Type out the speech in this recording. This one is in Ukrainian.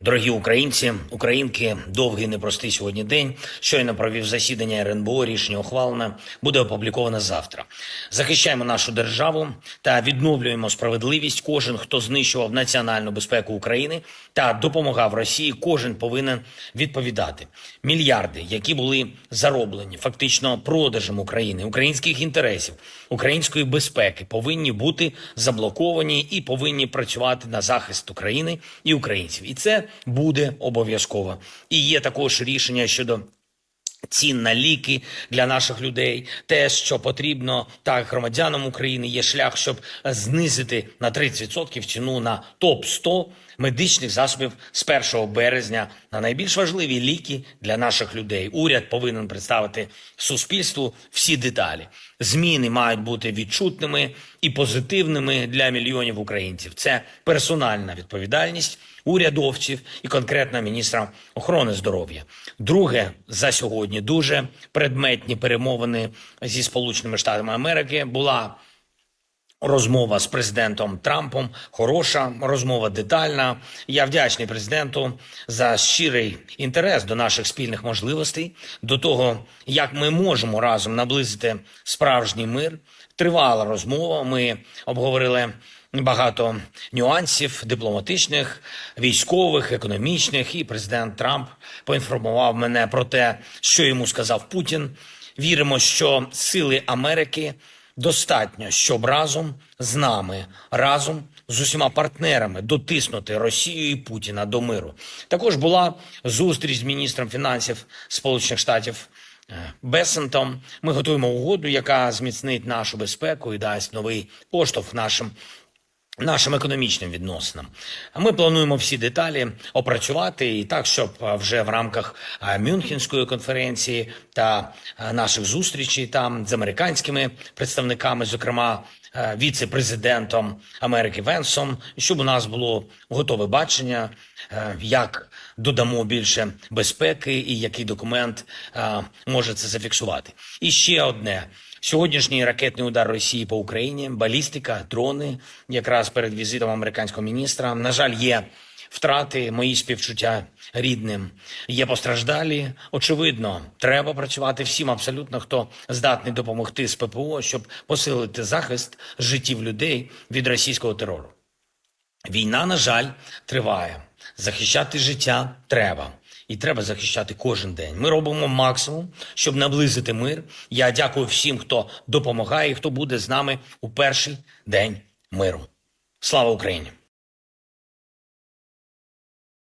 Дорогі українці, українки, довгий непростий сьогодні день. Щойно провів засідання РНБО. Рішення ухвалене буде опубліковане завтра. Захищаємо нашу державу та відновлюємо справедливість. Кожен, хто знищував національну безпеку України та допомагав Росії, кожен повинен відповідати. Мільярди, які були зароблені фактично продажем України, українських інтересів, української безпеки, повинні бути заблоковані і повинні працювати на захист України і українців. І це буде обов'язково. І є також рішення щодо. Цін на ліки для наших людей, те, що потрібно так громадянам України, є шлях, щоб знизити на 30% ціну на топ 100 медичних засобів з 1 березня на найбільш важливі ліки для наших людей. Уряд повинен представити суспільству всі деталі. Зміни мають бути відчутними і позитивними для мільйонів українців. Це персональна відповідальність урядовців і конкретно міністра охорони здоров'я. Друге за сьогодні дуже предметні перемовини зі Сполученими Штатами Америки була. Розмова з президентом Трампом хороша розмова детальна. Я вдячний президенту за щирий інтерес до наших спільних можливостей, до того, як ми можемо разом наблизити справжній мир. Тривала розмова. Ми обговорили багато нюансів дипломатичних, військових, економічних. І президент Трамп поінформував мене про те, що йому сказав Путін. Віримо, що сили Америки достатньо, щоб разом з нами, разом з усіма партнерами дотиснути Росію і Путіна до миру. Також була зустріч з міністром фінансів Сполучених Штатів. е, Бесентом ми готуємо угоду, яка зміцнить нашу безпеку і дасть новий поштовх нашим нашим економічним відносинам. Ми плануємо всі деталі опрацювати і так, щоб вже в рамках Мюнхенської конференції та наших зустрічей там з американськими представниками, зокрема віце-президентом Америки Венсом, щоб у нас було готове бачення, як додамо більше безпеки і який документ може це зафіксувати. І ще одне. Сьогоднішній ракетний удар Росії по Україні, балістика, дрони, якраз перед візитом американського міністра. На жаль, є втрати, мої співчуття рідним. Є постраждалі. Очевидно, треба працювати всім абсолютно, хто здатний допомогти з ППО, щоб посилити захист життів людей від російського терору. Війна, на жаль, триває. Захищати життя треба. І треба захищати кожен день. Ми робимо максимум, щоб наблизити мир. Я дякую всім, хто допомагає і хто буде з нами у перший день миру. Слава Україні!